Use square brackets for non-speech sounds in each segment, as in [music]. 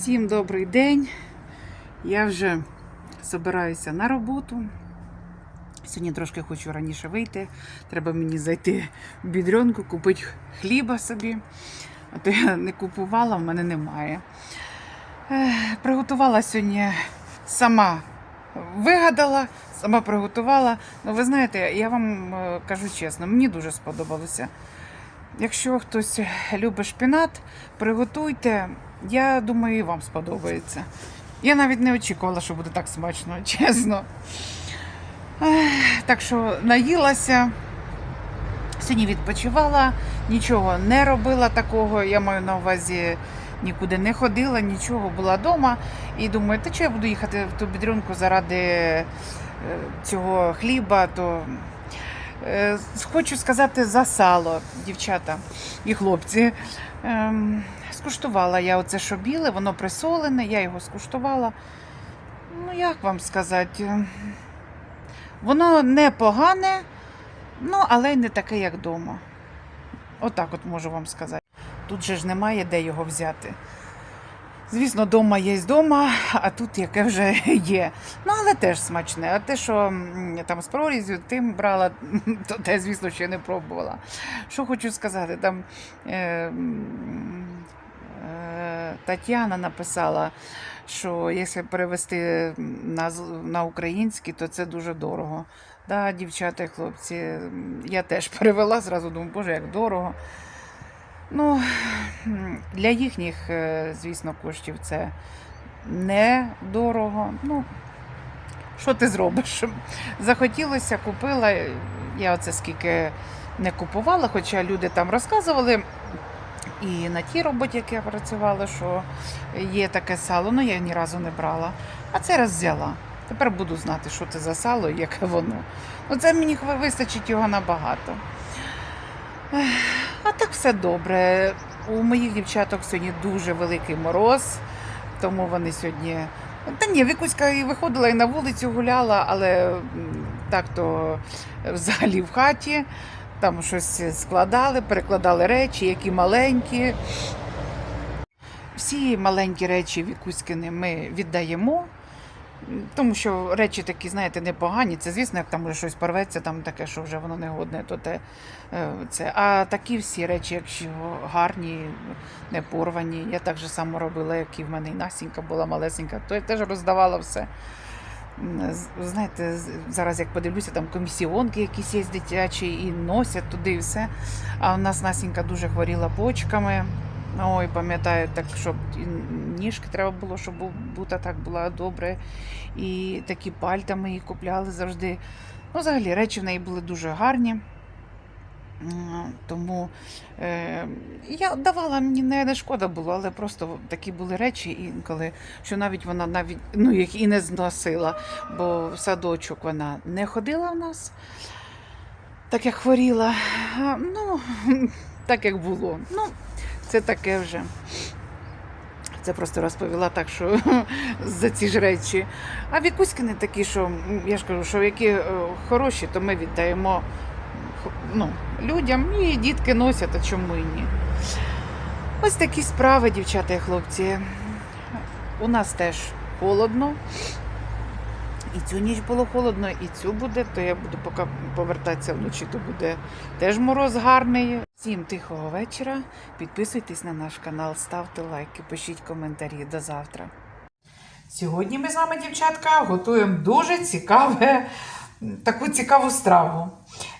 Всім добрий день. Я вже збираюся на роботу. Сьогодні трошки хочу раніше вийти. Треба мені зайти в бідренку, купити хліба собі. А то я не купувала, в мене немає. Приготувала сьогодні сама вигадала, сама приготувала. Ну, ви знаєте, я вам е, кажу чесно, мені дуже сподобалося. Якщо хтось любить шпінат, приготуйте. Я думаю, і вам сподобається. Я навіть не очікувала, що буде так смачно, [laughs] чесно. Так що наїлася, сьогодні відпочивала, нічого не робила такого. Я маю на увазі нікуди не ходила, нічого була вдома. І думаю, та що я буду їхати в ту бідрюнку заради е, цього хліба, то Е, Хочу сказати за сало, дівчата і хлопці. Скуштувала я оце що біле, воно присолене, я його скуштувала. Ну, як вам сказати? Воно не погане, ну, але й не таке, як вдома. Отак от можу вам сказати. Тут же ж немає де його взяти. Звісно, вдома є вдома, а тут яке вже [laughs] є. Ну, але теж смачне. А те, що там з прорізю тим брала, [laughs] то те, звісно, ще не пробувала. Що хочу сказати, там е, Тетяна написала, що якщо перевести на, на український, то це дуже дорого. Да, дівчата і хлопці, я теж [laughs] перевела, зразу думаю, боже, як дорого. Ну, для їхніх, е, звісно, коштів це не дорого. Ну, що ти зробиш? Захотілося, купила. Я оце скільки не купувала, хоча люди там розказували. І на тій роботі, як я працювала, що є таке сало, ну я ні разу не брала. А це раз взяла. Тепер буду знати, що це за сало і [laughs] яке воно. Ну, це мені вистачить його набагато. А так все добре. У моїх дівчаток сьогодні дуже великий мороз, тому вони сьогодні. Та ні, Вікуська і виходила і на вулицю гуляла, але так то взагалі в хаті. Там щось складали, перекладали речі, які маленькі. Всі маленькі речі Вікуськини ми віддаємо, тому що речі такі, знаєте, непогані. Це, звісно, як там може щось порветься, там таке, що вже воно негодне, то те, е, це. А такі всі речі, якщо гарні, не порвані. Я так же само робила, як і в мене і Насінька була малесенька, то я теж роздавала все. Знаєте, зараз як подивлюся, там комісіонки якісь є дитячі і носять туди і все. А у нас Насінька дуже хворіла почками. Ой, пам'ятаю, так, щоб ніжки треба було, щоб бу- бута так була добре. І такі пальта ми їй купляли завжди. Ну, взагалі, речі в неї були дуже гарні. Тому е, я давала, мені не, не шкода було, але просто такі були речі інколи, що навіть вона навіть ну, їх і не зносила, бо в садочок вона не ходила в нас, так як хворіла. Ну, [laughs] так як було. Ну, це таке вже. Це просто розповіла так, що [laughs] за ці ж речі. А вікуськи не такі, що я ж кажу, що які е, хороші, то ми віддаємо ну, людям і дітки носять, а чому і ні. Ось такі справи, дівчата і хлопці. У нас теж холодно. І цю ніч було холодно, і цю буде, то я буду поки повертатися вночі, то буде теж мороз гарний. Всім тихого вечора. Підписуйтесь на наш канал, ставте лайки, пишіть коментарі. До завтра. Сьогодні ми з вами, дівчатка, готуємо дуже цікаве, таку цікаву страву.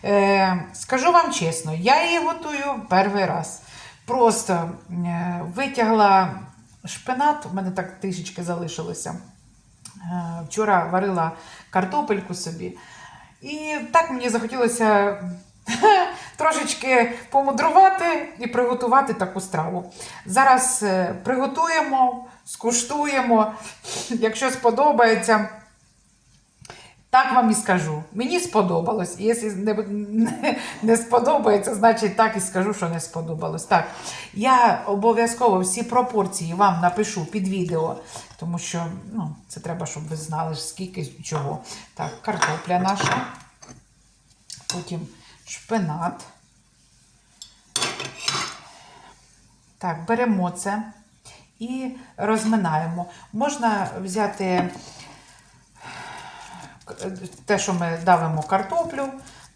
Е, скажу вам чесно, я її готую перший раз. Просто е, витягла шпинат, у мене так трішечки залишилося. Е, Вчора варила картопельку собі. І так мені захотілося [laughs] трошечки помудрувати і приготувати таку страву. Зараз е, приготуємо, скуштуємо. Якщо сподобається, так вам і скажу. Мені сподобалось. Якщо не, не, не сподобається, значить так і скажу, що не сподобалось. Так, я обов'язково всі пропорції вам напишу під відео, тому що ну, це треба, щоб ви знали, скільки чого. Так, картопля наша. Потім шпинат. Так, беремо це і розминаємо. Можна взяти те, що ми давимо картоплю.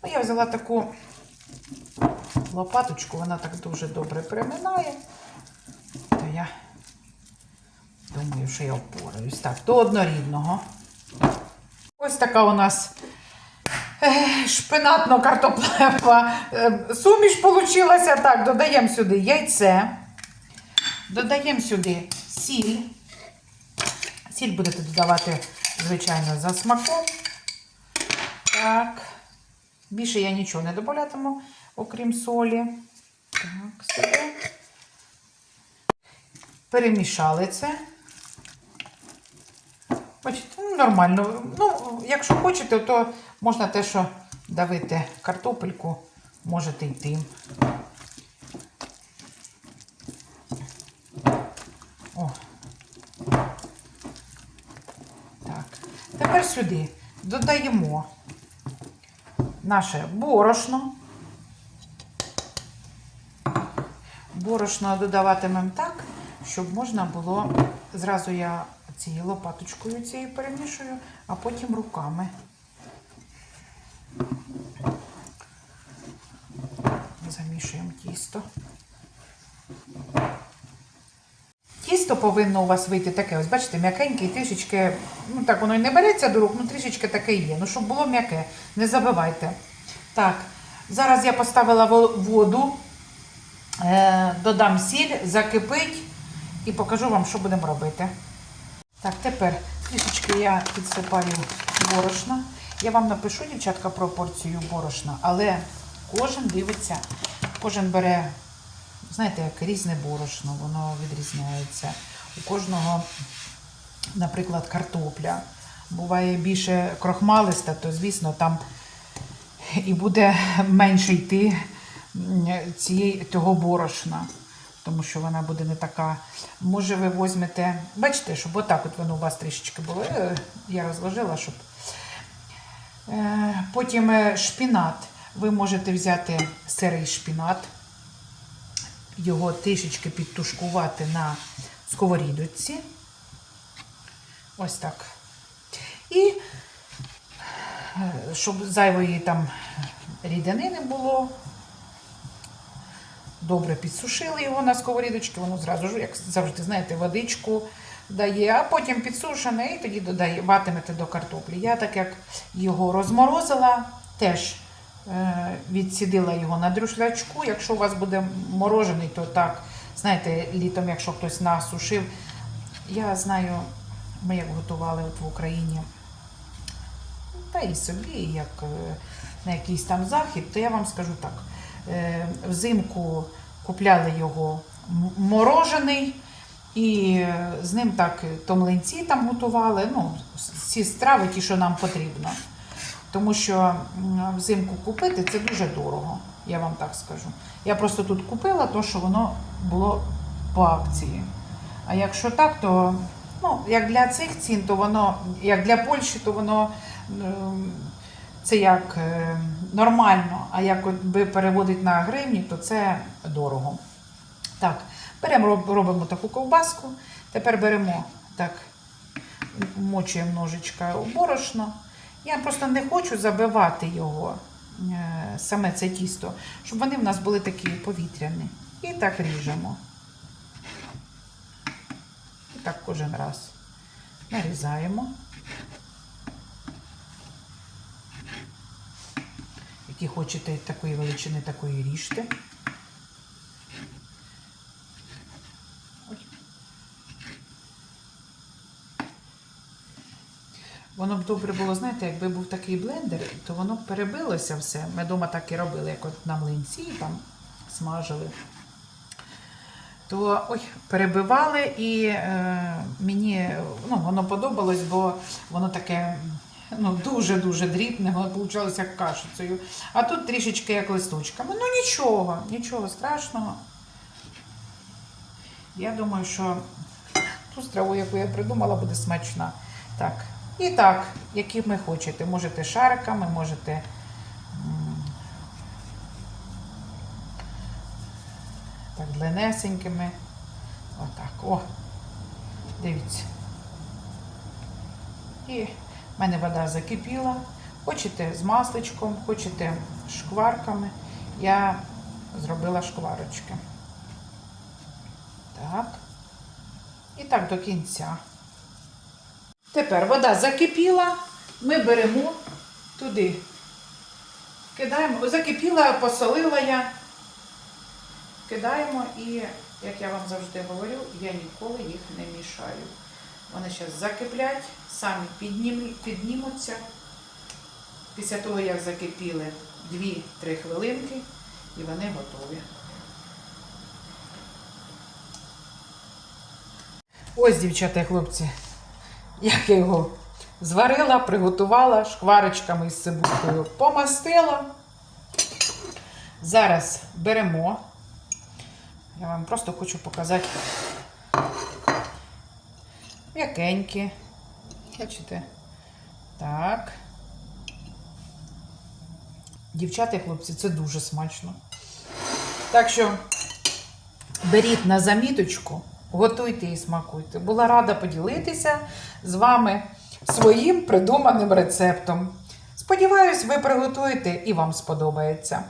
Ну, я взяла таку лопаточку, вона так дуже добре приминає. То я думаю, що я впораюсь. Так, до однорідного. Ось така у нас е, шпинатно-картоплева е, суміш получилася. Так, додаємо сюди яйце. Додаємо сюди сіль. Сіль будете додавати, звичайно, за смаком. Так. Більше я нічого не додатиму, окрім солі. Так, сюди. Перемішали це. Бачите, ну, нормально. Ну, якщо хочете, то можна те, що давити картопельку, можете йти. О. Так. Тепер сюди додаємо наше борошно. Борошно додаватимемо так, щоб можна було. Зразу я цією лопаточкою цією перемішую, а потім руками. Замішуємо тісто. Тісто повинно у вас вийти таке, ось бачите, м'якеньке трішечки, ну так воно і не береться до рук, ну трішечки таке є. Ну, щоб було м'яке, не забивайте. Так, зараз я поставила воду, е, додам сіль, закипить і покажу вам, що будемо робити. Так, тепер трішечки я підсипаю борошна. Я вам напишу, дівчатка, пропорцію борошна, але кожен дивиться, кожен бере, знаєте, як різне борошно, воно відрізняється. У кожного, наприклад, картопля. Буває більше крохмалиста, то звісно там і буде менше йти цієї, того борошна, тому що вона буде не така. Може, ви візьмете, бачите, щоб отак от воно у вас трішечки було. Е, Я розложила, щоб. Е, Потім е, шпінат. Ви можете взяти сирий шпінат, його трішечки підтушкувати на сковорідочці. Ось так. І е, щоб зайвої там рідини не було. Добре підсушили його на сковорідочці, воно зразу ж, як завжди, знаєте, водичку дає, а потім підсушене і тоді додаватимете до картоплі. Я так як його розморозила, теж відсідила його на друшлячку. Якщо у вас буде морожений, то так, знаєте, літом, якщо хтось насушив. Я знаю, ми як готували от в Україні та і собі, як е, на якийсь там захід, то я вам скажу так: е, взимку купляли його морожений, і е, з ним так е, то млинці там готували. Ну, всі страви, ті, що нам потрібно. Тому що взимку купити це дуже дорого, я вам так скажу. Я просто тут купила то, що воно було по акції. А якщо так, то ну, як для цих цін, то воно, як для Польщі, то воно ем, це як е, нормально, а як переводить на гривні, то це дорого. Так, беремо, робимо таку ковбаску. Тепер беремо так, мочуємо ножичка борошно. Я просто не хочу забивати його, е, саме це тісто, щоб вони в нас були такі повітряні. І так ріжемо. І так кожен раз. Нарізаємо. Які хочете такої величини, такої ріжте. Воно б добре було, знаєте, якби був такий блендер, то воно б перебилося все. Ми вдома так і робили, як от на млинці там смажили. То ой, перебивали і е, мені ну, воно подобалось, бо воно таке ну, дуже-дуже дрібне, воно вийшло як кашицею. А тут трішечки як листочками. Ну нічого, нічого страшного. Я думаю, що ту страву, яку я придумала, буде смачна. Так. І так, які ви хочете. Можете шариками, можете. Так, длинесенькими. Отак. О, Дивіться. І в мене вода закипіла. Хочете з масличком, хочете шкварками. Я зробила шкварочки. Так. І так до кінця. Тепер вода закипіла. Ми беремо туди. Кидаємо, закипіла, посолила я. Кидаємо і, як я вам завжди говорю, я ніколи їх не мішаю. Вони зараз закиплять, самі піднім, піднімуться. Після того, як закипіли 2-3 хвилинки, і вони готові. Ось, дівчата і хлопці, як я його зварила, приготувала шкварочками із цибулькою, помастила. Зараз беремо. Я вам просто хочу показати м'якенькі. Бачите? Так. Дівчата і хлопці, це дуже смачно. Так що беріть на заміточку, готуйте і смакуйте. Була рада поділитися з вами своїм придуманим рецептом. Сподіваюсь, ви приготуєте і вам сподобається.